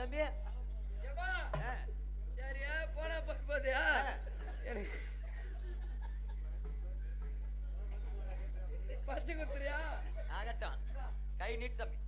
தம்பி. சரியா? போனா போதியா எனக்கு பச்சை குத்துறியா ஆகட்டும். கை நீட்டு தம்பி.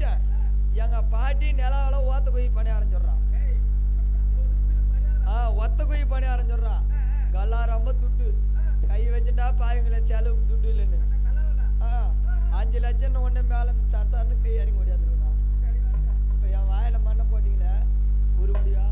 சொல்லிட்டேன் எங்க பாட்டி நிலாவில ஓத்த குயி பணியாரம் சொல்றான் ஆ ஒத்த குயி பணியாரம் கல்லா ரொம்ப துட்டு. கை வச்சுட்டா பாயுங்களே செலவுக்கு துட்டு இல்லைன்னு. ஆ அஞ்சு லட்சம் ஒன்று மேல சத்தாருன்னு கை இறங்கி ஓடியாந்துருக்கா என் வாயில மண்ணை போட்டிங்களே? உருப்படியா?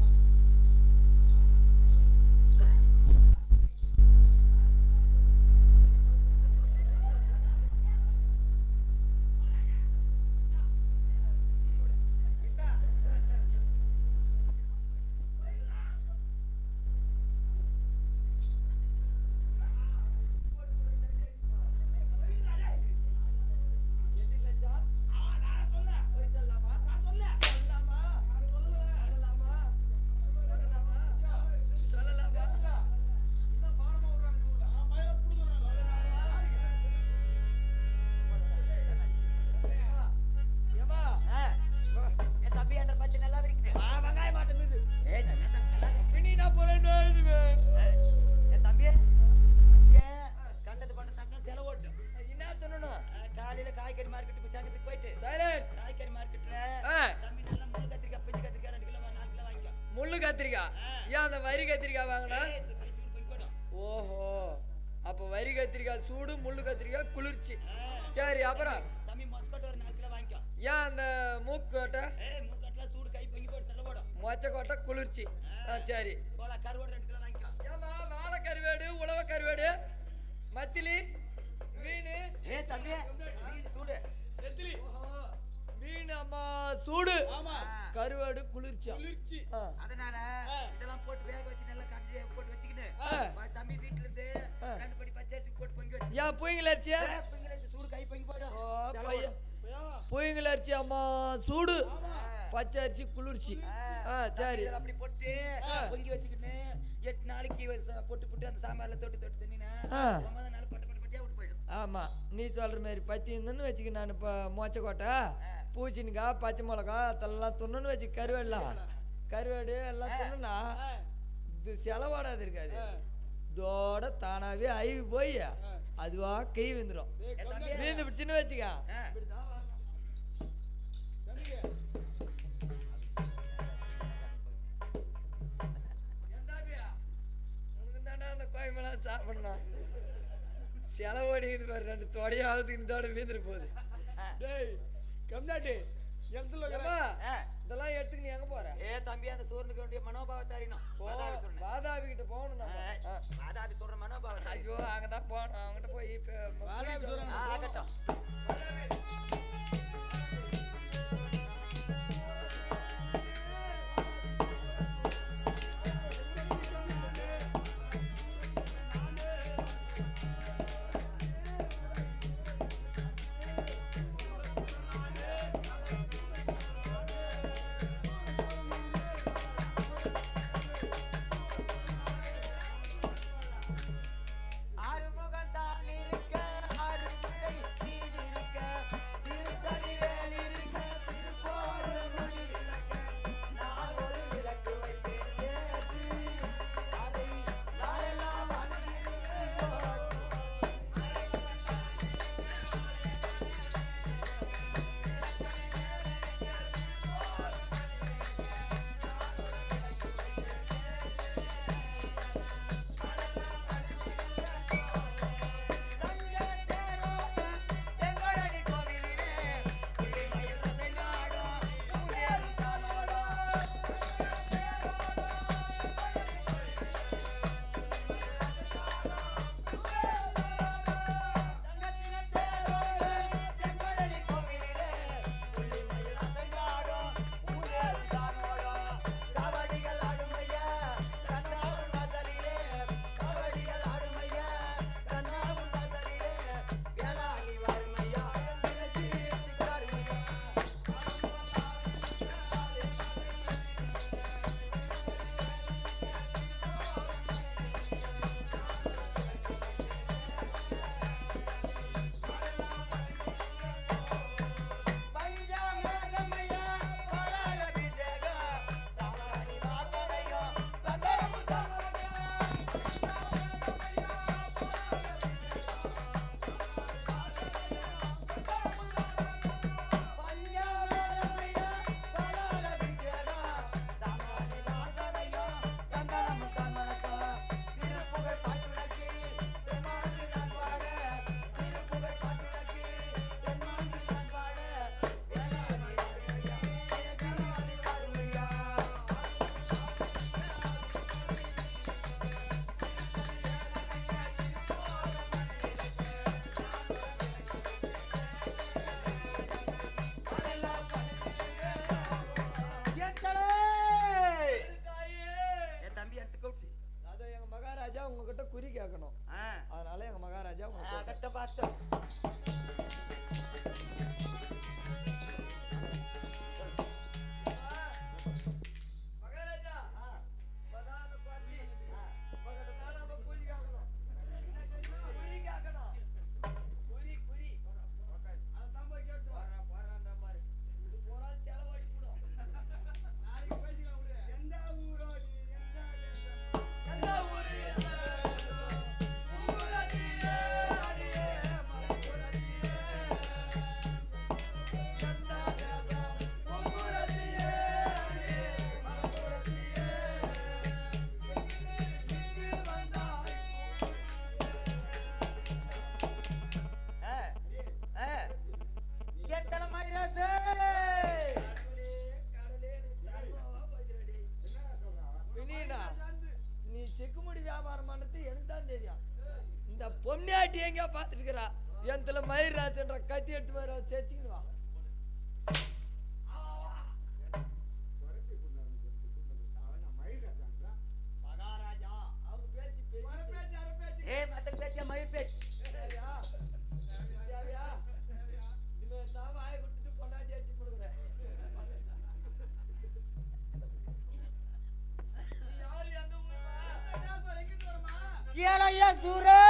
காலையில காய்கறி மார்க்கெட்டுக்கு சேகத்துக்கு போயிட்டு காய்கறி மார்க்கெட்ல தம்பி நல்லா முள்ளு கத்திரிக்காய் பிஞ்சு கத்திரிக்காய் ரெண்டு கிலோ நாலு கிலோ வாங்கிக்கோ முள்ளு கத்திரிக்காய்? ஏன் அந்த வரி கத்திரிக்காய் வாங்கணும் ஓஹோ. அப்போ வரி கத்திரிக்காய் சூடு முள்ளு கத்திரிக்காய் குளிர்ச்சி. சரி அப்புறம்? தம்பி மொஸ்கோட்டை ஒரு நாலு கிலோ வாங்கிக்கோ ஏன் அந்த மூக்கோட்டை மூக்கோட்டை சூடு கை பொங்கி போட்டு செல்ல போடும். மொச்சக்கோட்டை குளிர்ச்சி. சரி. கோலா கருவாடு ரெண்டு கிலோ வாங்கிக்கோ ஏமா வாழை கருவேடு உழவை கருவேடு மத்திலி மீன்? ஏ தம்பி. சூடு நெத்திலி ஓஹோ, மீன் அம்மா சூடு. கருவேடு குளிர்ச்சி குளிர்ச்சி அதனால. இதெல்லாம் போட்டு வேக வச்சு நல்லா கடிச்சு போட்டு வச்சுக்கின்னு ஆ. வா, தம்பி வீட்டுல இருந்து. ரெண்டு படி பச்சரிசி போட்டு பொங்கி வச்சு ஏன் புயங்கல் அரிசியா ஏய், பொங்கல் வச்சு சூடு கை பொங்கி போடும் ஓ, செலவு பையன். வரும். புயங்கல் அரிசி அம்மா சூடு பச்சை அரிசி குளிர்ச்சி ஆ. சரி அப்படி போட்டு. பொங்கி வச்சுக்கின்னு எட்டு நாளைக்கு போட்டு போட்டு அந்த சாம்பார்ல தொட்டு தொட்டு தின்னா ஆ. ஒன்பது நாள் பட்டு பட்டு பட்டியா விட்டு போயிடும் ஆமா நீ சொல்ற மாதிரி பத்தி இருந்துன்னு வச்சுக்க நான் இப்போ மொச்சக்கோட்டை பூச்சினிக்காய் பச்சை மிளகா அதெல்லாம் துண்ணுன்னு வச்சு கருவேடலாம் கருவேடு எல்லாம் துண்ணுனா ஆ. இது செலவாடாது இருக்காது. இதோட தானாவே அழிவு போய் அதுவா கை தம்பி. வீந்து பிடிச்சுன்னு வச்சுக்க. ஆ. செலவோடிக்குது பாரு ரெண்டு தொடையாவது இதோட வீந்துட்டு போகுது. டேய் ஆ. இதெல்லாம் எடுத்துக்கு நீ எங்க போற? ஏ தம்பி அந்த சோர்ந்துக்க வேண்டிய மனோபாவத்தை அறியணும். வாதாபி கிட்ட போகணும். வாதாபி சொல்ற அறியணும். ஐயோ அங்கதான் போகணும். அவங்ககிட்ட போய். ஆகட்டும். മനസ്സിലാക്കണം ஏழையா சூரே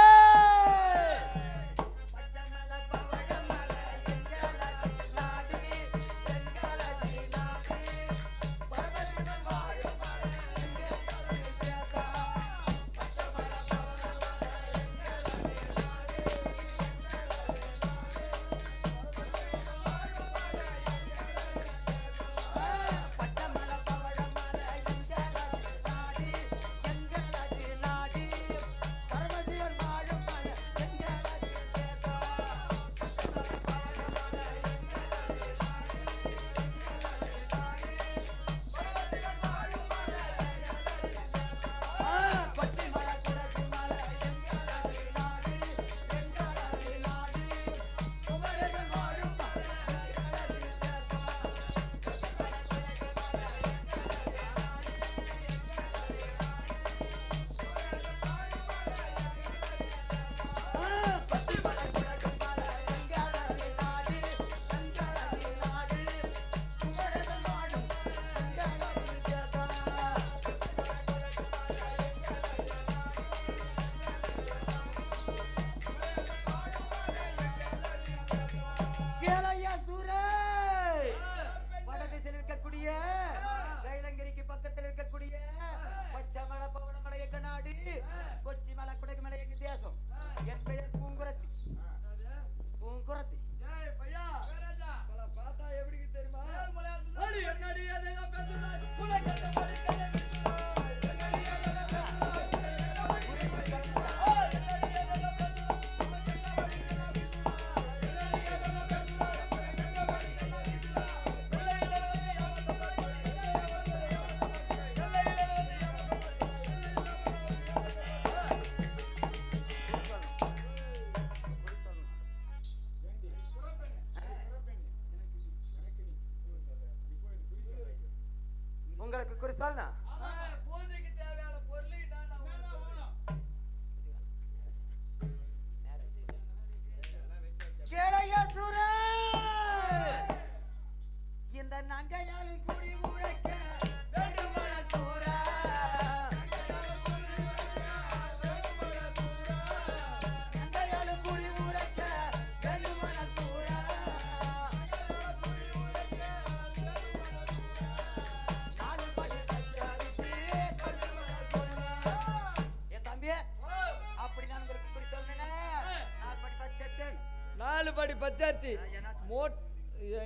மோட்டு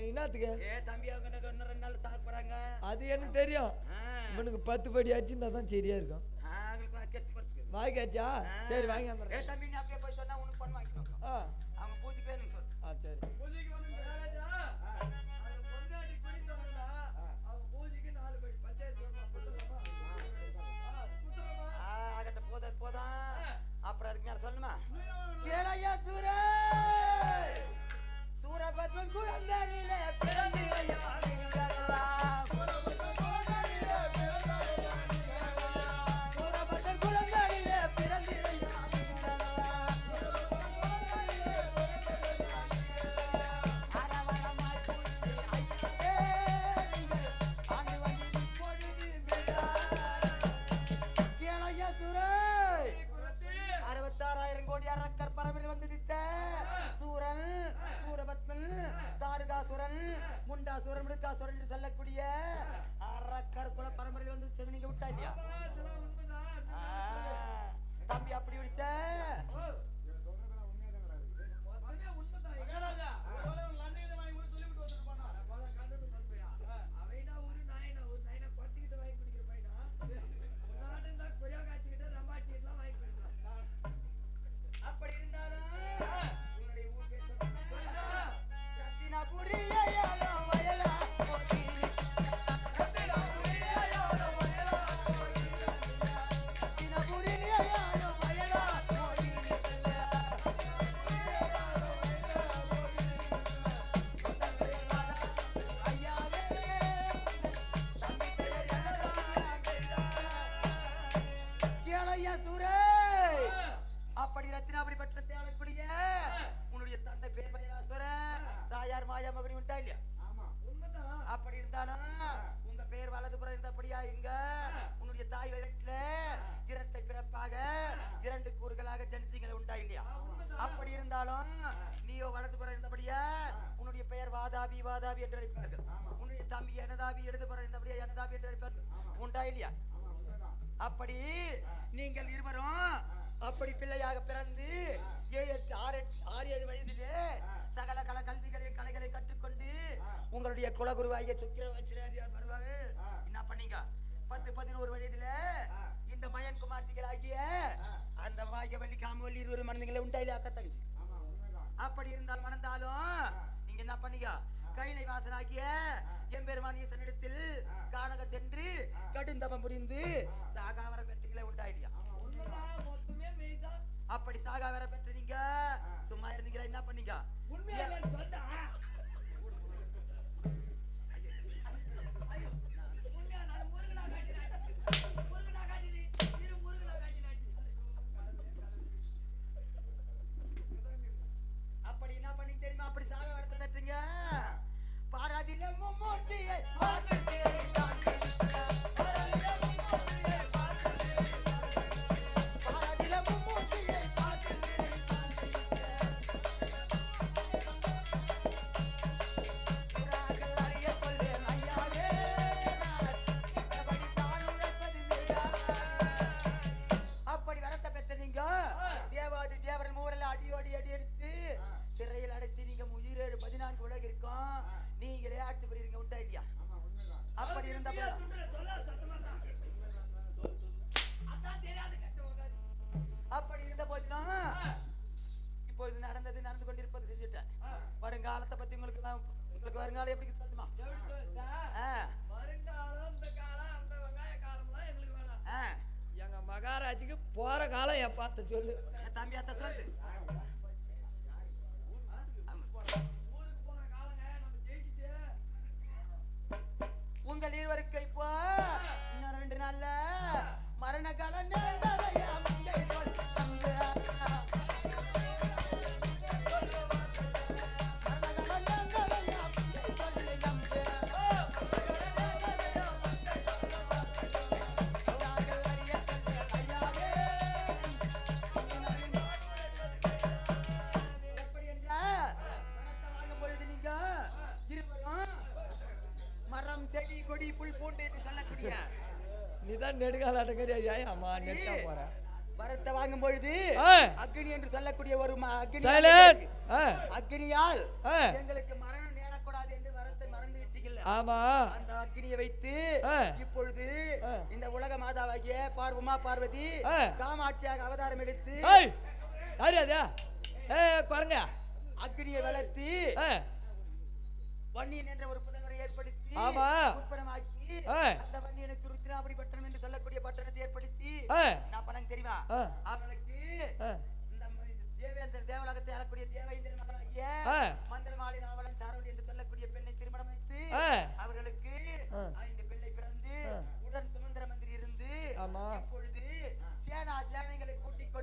என்னத்துக்கு ஏ தம்பி அவங்க இன்னும் ரெண்டு நாள் சார் அது எனக்கு தெரியும். இவனுக்கு பத்து படி ஆச்சுன்னா சரியா இருக்கும். வாய்க்காச்சா சரி வாங்க தம்பி நீ அப்படியே போய் சொன்னா உனக்கு பண்ண வாங்கிக்கணும் சுரமிடுக்கா சுரண்டு சொல்லக்கூடிய அரக்கர் குல பரம்பரையில் வந்து செவினிங்க விட்டா இல்லையா தம்பி அப்படி விடுச்ச? அப்படி நீங்கள் இருவரும் அப்படி பிள்ளையாக பிறந்து ஏழு எட்டு ஆறு ஆறு ஏழு வயதிலே சகல கல கல்விகளை கலைகளை கற்றுக்கொண்டு உங்களுடைய குலகுருவாகிய சுக்கிரவாச்சிராதியார் வருவாரு. என்ன பண்ணீங்க? பத்து பதினோரு வயதுல இந்த மயன் குமார்த்திகளாகிய அந்த வாகியவள்ளி காமவள்ளி இருவரும் மனதுங்களை உண்டாயிலே அக்கா தங்கச்சி. அப்படி இருந்தால் மணந்தாலும் நீங்க என்ன பண்ணீங்க? கைலை வாசனாகிய எம்பெருமான் ஈசனிடத்தில் காணக சென்று கடுந்தபம் புரிந்து சாகாவர பெற்றீங்களே உண்டாயிடியா உண்மைதான் அப்படி சாகாவர பெற்ற நீங்க சும்மா இருந்தீங்களா? என்ன பண்ணீங்க? அப்படி இருந்த அப்படி இருந்த போதிலும் இப்பொழுது நடந்தது நடந்து கொண்டிருப்பது செஞ்சுட்டேன். வருங்காலத்தை பத்தி உங்களுக்கு நான் உங்களுக்கு வருங்காலம் எப்படி சொல்லுமா எங்க மகாராஜுக்கு போற காலம் என் பார்த்து சொல்லு. தம்பி அத்தை சொல்லுது. I got a name. மரத்தை வாங்கும் பொழுது. அக்னி என்று சொல்லக்கூடிய ஒரு அக்னி அக்னியால். எங்களுக்கு மரணம் நேரக்கூடாது என்று வரத்தை மறந்து விட்டீங்கல்ல ஆமா அந்த அக்னியை வைத்து. இப்பொழுது. இந்த உலக மாதாவாகிய பார் உமா பார்வதி. காமாட்சியாக அவதாரம் எடுத்து ஏய் யாரு அதா ஏ குரங்க அக்னியை வளர்த்தி வன்னியன் என்ற ஒரு புதவரை ஏற்படுத்தி ஆமா. உற்பனமாக்கி அந்த வண்டி எனக்கு என்று சொல்லக்கூடிய பெண்ணை திருமணம் வைத்து அவர்களுக்கு பிறந்து உடன் சுமந்திர மந்திரி இருந்து இப்பொழுது சேனா சேனைகளை கூட்டிக்